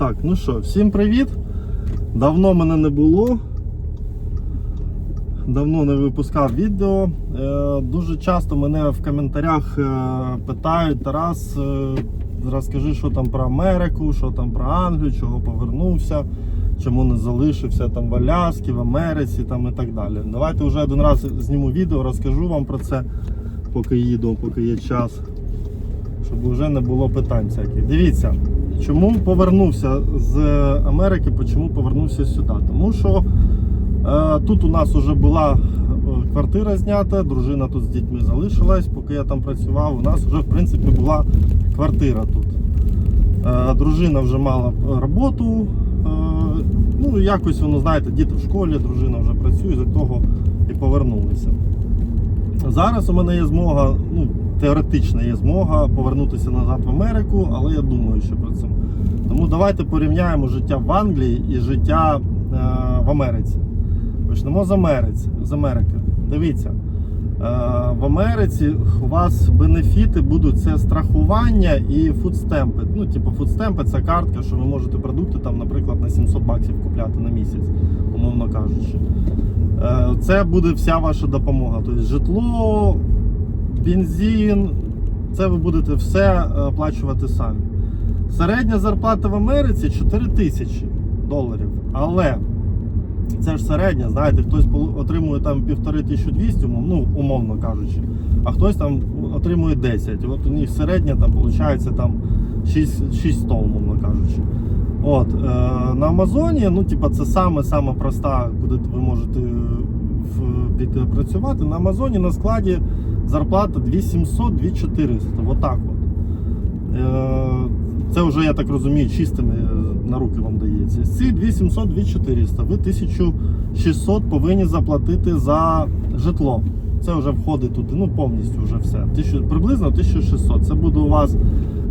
Так, ну що, всім привіт. Давно мене не було. Давно не випускав відео. Е, дуже часто мене в коментарях е, питають, Тарас, е, розкажи, що там про Америку, що там про Англію, чого повернувся, чому не залишився там в Аляскі, в Америці там і так далі. Давайте вже один раз зніму відео, розкажу вам про це, поки їду, поки є час щоб вже не було питань всяких. Дивіться, чому повернувся з Америки, чому повернувся сюди? Тому що е, тут у нас вже була е, квартира знята, дружина тут з дітьми залишилась, поки я там працював. У нас вже в принципі була квартира тут. Е, дружина вже мала роботу. Е, ну, якось воно, знаєте, діти в школі, дружина вже працює, за того і повернулися. Зараз у мене є змога, ну, теоретична є змога повернутися назад в Америку, але я думаю, що про це. Тому давайте порівняємо життя в Англії і життя е, в Америці. Почнемо з Америці, з Америки. Дивіться, е, в Америці у вас бенефіти будуть це страхування і фудстемпи. Ну, типу, фудстемпи це картка, що ви можете продукти там, наприклад, на 700 баксів купляти на місяць, умовно кажучи. Е, Це буде вся ваша допомога. Тобто житло, бензин, це ви будете все е, оплачувати самі. Середня зарплата в Америці 4 тисячі доларів. Але це ж середня, знаєте, хтось отримує там 1500-1200, умов- ну, умовно кажучи, а хтось там отримує 10. От у них середня там виходить там 6, 600, умовно кажучи. От, е, на Амазоні, ну, типа, це саме-саме проста, куди ви можете в- піти працювати. На Амазоні на складі зарплата 2700-2400. Отак от. Е, Це вже, я так розумію, чистими на руки вам дається. Ці 2700-2400 ви 1600 повинні заплатити за житло. Це вже входить туди, ну повністю вже все. Приблизно 1600. Це буде у вас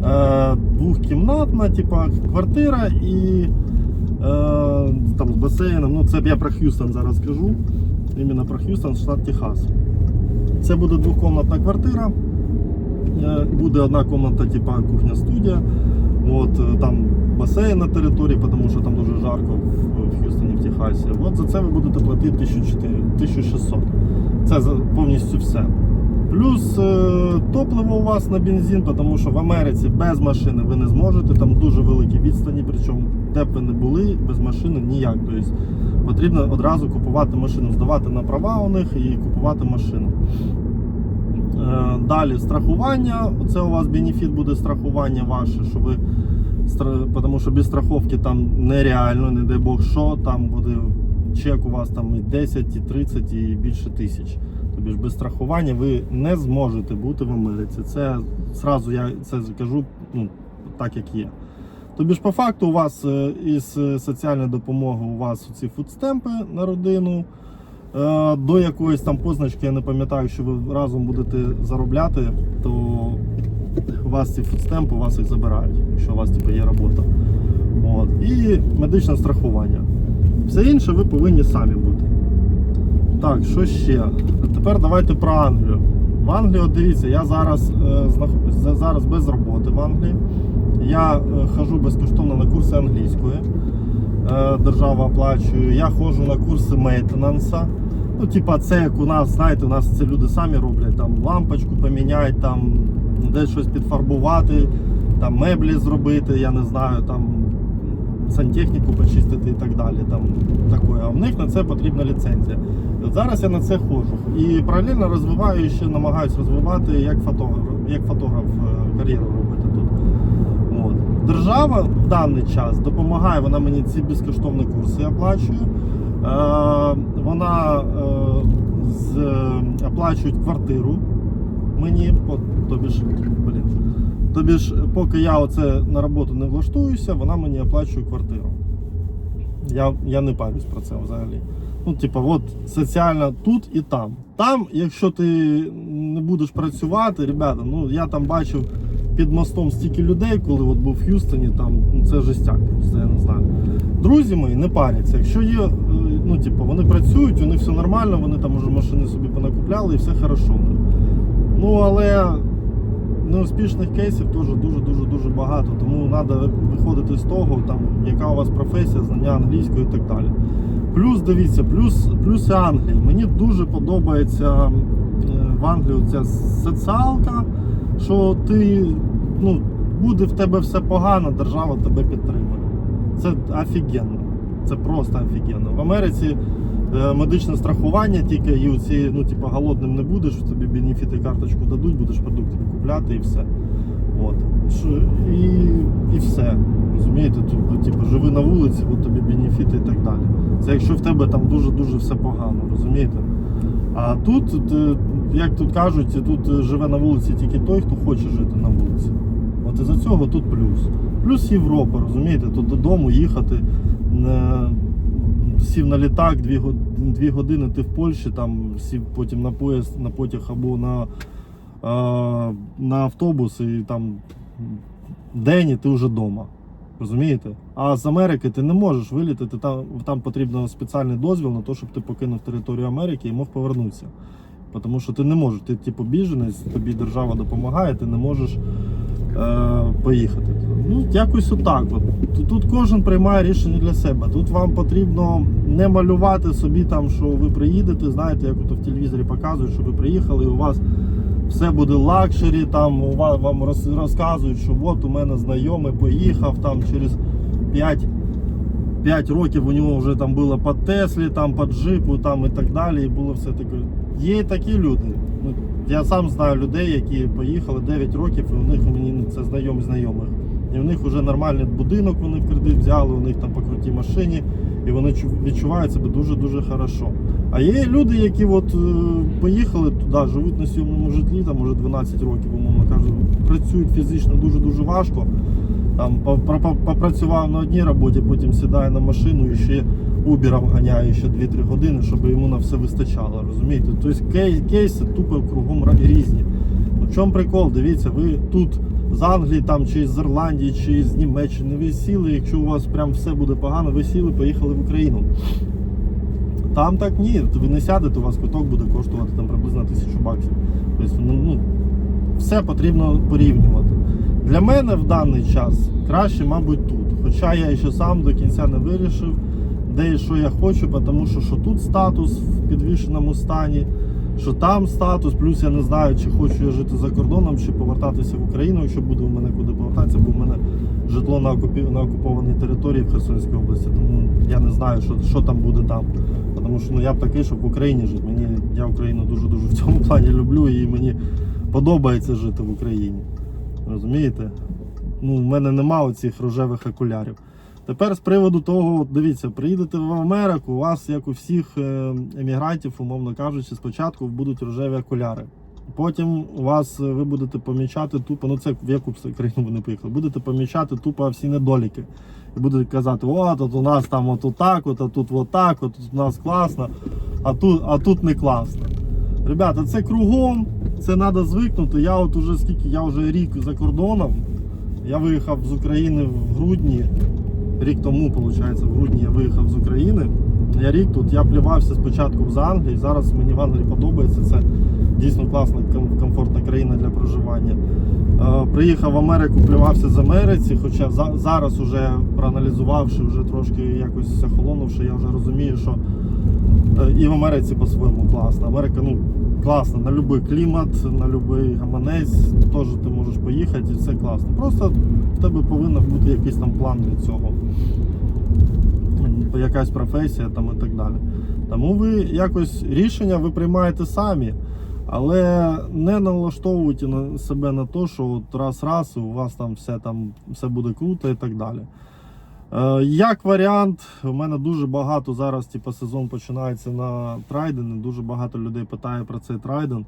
е, двохкімнатна, типа квартира і е, там з басейном. Ну, це я про Х'юстон зараз кажу. Іменно про Х'юстон, штат Техас. Це буде двохкомнатна квартира. Е, Буде одна комната, типа кухня-студія. От е, там басейн на території, тому що там дуже жарко в, Х'юстоні, в Техасі. От за це ви будете платити 1400 1600. Це повністю все. Плюс е, топливо у вас на бензин, тому що в Америці без машини ви не зможете. Там дуже великі відстані, причому де б ви не були, без машини ніяк. Тобто потрібно одразу купувати машину, здавати на права у них і купувати машину. Е, Далі страхування. Це у вас бенефіт буде страхування ваше, що ви тому що без страховки там нереально, не дай Бог що, там буде чек у вас там і 10, і 30, і більше тисяч. Ж без страхування ви не зможете бути в Америці. Це зразу я це кажу ну, так, як є. Тобі ж по факту у вас е, із е, соціальної допомоги у вас ці фудстемпи на родину. Е, До якоїсь там позначки, я не пам'ятаю, що ви разом будете заробляти, то у вас ці фудстемпи, у вас їх забирають, якщо у вас типу, є робота. От. І медичне страхування. Все інше ви повинні самі бути. Так, що ще? Тепер давайте про Англію. В Англію, дивіться, я зараз, е, зараз без роботи в Англії. Я е, хожу безкоштовно на курси англійської. Е, Держава оплачує. Я ходжу на курси мейтенанса. Ну, типа, це як у нас, знаєте, у нас це люди самі роблять, там лампочку поміняти, там десь щось підфарбувати, там меблі зробити, я не знаю, там сантехніку почистити і так далі. Там, таке. А в них на це потрібна ліцензія. От зараз я на це ходжу. І паралельно розвиваю ще намагаюся розвивати як фотограф, як фотограф е, кар'єру робити тут. От. Держава в даний час допомагає, вона мені ці безкоштовні курси оплачує. Е, вона е, з, оплачує квартиру мені, тобі ж, блін, тобі ж, поки я оце на роботу не влаштуюся, вона мені оплачує квартиру. Я, я не парюсь про це взагалі. Ну, типа, от соціально тут і там. Там, якщо ти не будеш працювати, ребята, ну я там бачив під мостом стільки людей, коли от був в Х'юстоні, там ну, це жестяк, просто я не знаю. Друзі мої не паряться. Якщо є, е, ну типу, вони працюють, у них все нормально, вони там уже машини собі понакупляли і все хорошо. Ну але неуспішних кейсів теж дуже-дуже дуже багато. Тому треба виходити з того, там, яка у вас професія, знання англійської і так далі. Плюс дивіться, плюс, плюси Англії. Мені дуже подобається е, в Англії ця соціалка, що ти ну, буде в тебе все погано, держава тебе підтримує. Це офігенно. Це просто офігенно. В Америці медичне страхування тільки і оці, ну, типу, голодним не будеш, тобі бенефіти карточку дадуть, будеш продукти купляти і все. От. І, і все. Розумієте, Тобто, типу, живи на вулиці, от тобі бенефіти і так далі. Це якщо в тебе там дуже-дуже все погано, розумієте? А тут, е, як тут кажуть, тут е, живе на вулиці тільки той, хто хоче жити на вулиці. От із-за цього тут плюс. Плюс Європа, розумієте, тут додому їхати. е, Сів на літак, дві, дві години ти в Польщі, там сів потім на поїзд, на потяг або на, е, на автобус і там день і ти вже вдома. Розумієте? А з Америки ти не можеш вилітати, там, там потрібно спеціальний дозвіл на те, щоб ти покинув територію Америки і мог повернутися. Тому що ти не можеш, ти типу біженець, тобі держава допомагає, ти не можеш поїхати. Ну, якось отак. От. Тут- кожен приймає рішення для себе. Тут вам потрібно не малювати собі там, що ви приїдете, знаєте, як ото в телевізорі показують, що ви приїхали, і у вас все буде лакшері, там у вас вам роз- розказують, що от у мене знайомий поїхав там через 5, 5 років у нього вже там було по Теслі, там по джипу там і так далі. І було все таке. Є такі люди. Я сам знаю людей, які поїхали 9 років, і у них у мені це знайомі знайомих. І в них вже нормальний будинок, вони в кредит взяли, у них там по крутій машині, і вони чу- відчувають себе дуже-дуже хорошо. А є люди, які от е, поїхали туди, живуть на сьомому житлі, там уже 12 років, умовно кажуть, працюють фізично дуже-дуже важко. Там попрацював на одній роботі, потім сідає на машину і ще убіром ганяє ще 2-3 години, щоб йому на все вистачало. Розумієте? Тобто кей- кейси тупо кругом різні. Ну, в чому прикол? Дивіться, ви тут з Англії там, чи з Ірландії, чи з Німеччини ви сіли, якщо у вас прям все буде погано, ви сіли, поїхали в Україну. Там так ні, ви не сядете, у вас квиток буде коштувати там приблизно тисячу баксів. Тобто, ну, ну, все потрібно порівнювати. Для мене в даний час краще, мабуть, тут. Хоча я ще сам до кінця не вирішив, де і що я хочу, тому що, що тут статус в підвішеному стані, що там статус, плюс я не знаю, чи хочу я жити за кордоном, чи повертатися в Україну, якщо буде у мене куди повертатися, бо в мене житло на, окупі... на окупованій території в Херсонській області, тому я не знаю, що, що там буде там. Тому що ну, я б такий, щоб в Україні жити. Мені, я Україну дуже-дуже в цьому плані люблю і мені подобається жити в Україні. Розумієте? Ну, в мене нема оцих рожевих окулярів. Тепер з приводу того, дивіться, приїдете в Америку, у вас, як у всіх е, емігрантів, умовно кажучи, спочатку будуть рожеві окуляри. Потім у вас е, ви будете помічати тупо, ну це в яку країну ви не поїхали, будете помічати тупо всі недоліки. І будете казати, о, тут у нас там от так, от, а тут от так, от тут у нас класно, а тут, а тут не класно. Ребята, це кругом, це треба звикнути. Я от уже скільки, я вже рік за кордоном. Я виїхав з України в грудні. Рік тому, виходить, в грудні я виїхав з України. Я рік тут, я плювався спочатку з Англії. Зараз мені в Англії подобається. Це дійсно класна, комфортна країна для проживання. Е, Приїхав в Америку, плювався з Америці, хоча за- зараз, уже проаналізувавши, вже трошки якось охолонувши, я вже розумію, що Е, І в Америці по-своєму класно. Америка ну, класна на будь-який клімат, на будь-який гаманець, теж ти можеш поїхати і все класно. Просто в тебе повинен бути якийсь там план для цього. Ну, Якась професія там і так далі. Тому ви якось рішення ви приймаєте самі, але не налаштовуйте себе на те, що от раз-раз у вас там все там все буде круто і так далі. Е, Як варіант, у мене дуже багато зараз, типу, сезон починається на трайден. Дуже багато людей питає про цей трайден.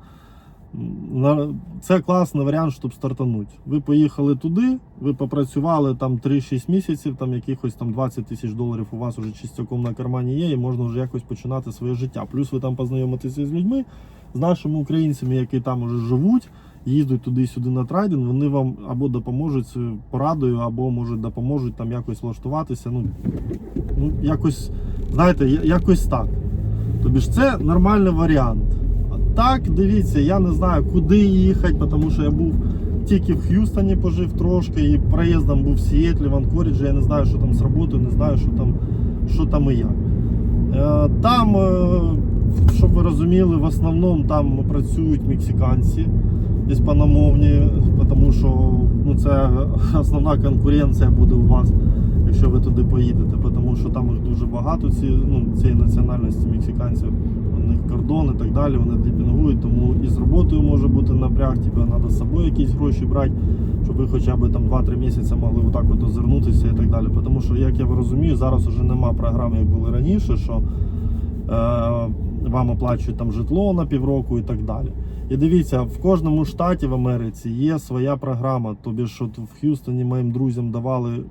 Це класний варіант, щоб стартанути. Ви поїхали туди, ви попрацювали там 3-6 місяців, там якихось там 20 тисяч доларів у вас вже чистяком на кармані є, і можна вже якось починати своє життя. Плюс ви там познайомитеся з людьми, з нашими українцями, які там вже живуть, їздять туди-сюди на трайдинг, вони вам або допоможуть порадою, або може допоможуть там якось влаштуватися. Ну, ну якось, знаєте, якось так. Тобі ж це нормальний варіант. А так, дивіться, я не знаю, куди їхати, тому що я був тільки в Х'юстоні пожив трошки, і проїздом був в Сіетлі, в Анкоріджі. Я не знаю, що там з роботою, не знаю, що там, що там і як. Е, Там, е, щоб ви розуміли, в основному там працюють мексиканці іспаномовні, тому що ну, це основна конкуренція буде у вас, якщо ви туди поїдете, тому що там їх дуже багато, ці, ну, цієї національності мексиканців, у них кордон і так далі, вони дипінгують, тому і з роботою може бути напряг, тобі треба з собою якісь гроші брати, щоб ви хоча б там 2-3 місяці могли отак от озирнутися і так далі. Тому що, як я розумію, зараз вже нема програм, як були раніше, що е, вам оплачують там житло на півроку і так далі. І дивіться, в кожному штаті в Америці є своя програма. Тобі ж от в Х'юстоні моїм друзям давали,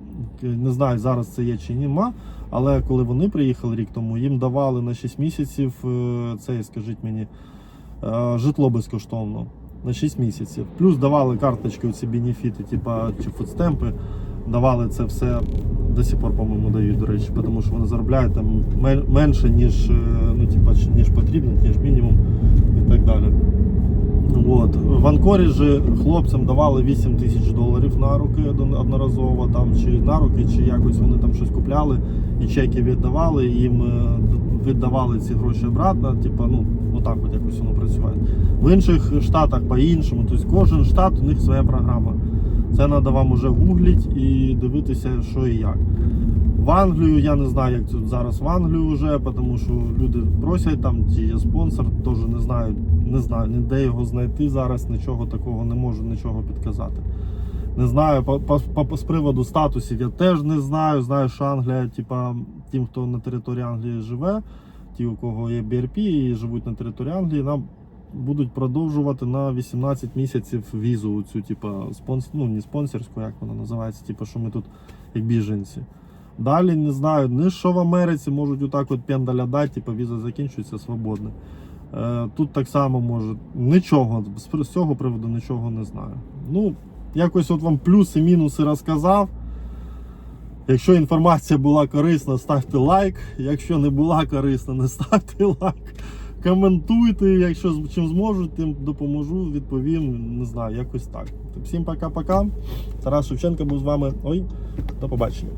не знаю, зараз це є чи нема, але коли вони приїхали рік тому, їм давали на 6 місяців е, це, скажіть мені, е, житло безкоштовно. На 6 місяців. Плюс давали карточки, ці бенефіти, типа чи фудстемпи. Давали це все до сих пор, по-моєму, дають, до речі, тому що вони заробляють там менше, ніж, е, ну, типа, ніж потрібно, ніж мінімум і так далі. От. В Анкоріджі хлопцям давали 8 тисяч доларів на руки одноразово, там, чи на руки, чи якось вони там щось купляли і чеки віддавали, їм е, віддавали ці гроші обратно. Типа, ну, отак от якось воно працює. В інших штатах по-іншому. Тобто кожен штат у них своя програма. Це треба вам уже гугліть і дивитися, що і як. В Англію я не знаю, як тут зараз в Англію вже, тому що люди просять там, ті є спонсор, теж не знаю, не знаю, ніде його знайти зараз, нічого такого не можу нічого підказати. Не знаю, по, по, по, з приводу статусів я теж не знаю. Знаю, що Англія, типа, тим, хто на території Англії живе, ті, у кого є BRP і живуть на території Англії, нам будуть продовжувати на 18 місяців візу, цю, типа, спонс... ну, не спонсорську, як вона називається, типа, що ми тут як біженці. Далі не знаю, ні що в Америці можуть отак от пендаля дати, типу віза закінчується свободно. Е, тут так само може. Нічого, з, цього приводу нічого не знаю. Ну, якось от вам плюси, мінуси розказав. Якщо інформація була корисна, ставте лайк. Якщо не була корисна, не ставте лайк. Коментуйте, якщо чим зможу, тим допоможу, відповім. Не знаю, якось так. Всім пока-пока. Тарас Шевченко був з вами. Ой, до побачення.